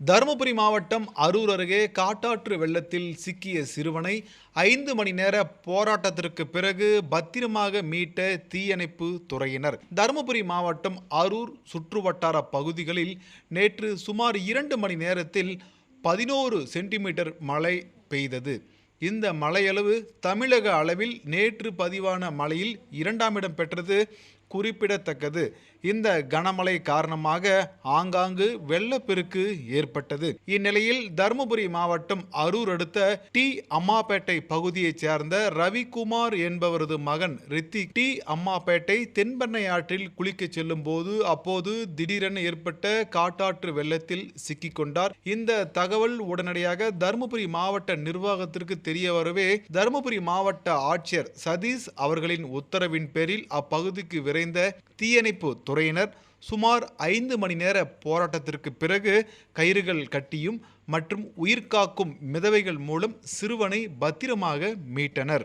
தருமபுரி மாவட்டம் அரூர் அருகே காட்டாற்று வெள்ளத்தில் சிக்கிய சிறுவனை ஐந்து மணி நேர போராட்டத்திற்கு பிறகு பத்திரமாக மீட்ட தீயணைப்பு துறையினர். தருமபுரி மாவட்டம் அரூர் சுற்றுவட்டார பகுதிகளில் நேற்று சுமார் இரண்டு மணி நேரத்தில் பதினோரு சென்டிமீட்டர் மழை பெய்தது. இந்த மழையளவு தமிழக அளவில் நேற்று பதிவான மழையில் இரண்டாம் இடம் பெற்றது. குறிப்பிடத்தக்கது. இந்த கனமழை காரணமாக ஆங்காங்கு வெள்ளப்பெருக்கு ஏற்பட்டது. இந்நிலையில் தருமபுரி மாவட்டம் அரூர் அடுத்த டி. அம்மாப்பேட்டை பகுதியைச் சேர்ந்த ரவிக்குமார் என்பவரது மகன் ரித்திக் டி. அம்மாப்பேட்டை தென்பெண்ணை ஆற்றில் குளிக்கச் செல்லும் போது அப்போது திடீரென ஏற்பட்ட காட்டாற்று வெள்ளத்தில் சிக்கிக்கொண்டார். இந்த தகவல் உடனடியாக தருமபுரி மாவட்ட நிர்வாகத்திற்கு தெரிய வரவே தருமபுரி மாவட்ட ஆட்சியர் சதீஷ் அவர்களின் உத்தரவின் பேரில் அப்பகுதிக்கு விரைந்த தீயணைப்பு துறையினர் சுமார் ஐந்து மணி நேர போராட்டத்திற்கு பிறகு கயிறுகள் கட்டியும் மற்றும் உயிர்காக்கும் மிதவைகள் மூலம் சிறுவனை பத்திரமாக மீட்டனர்.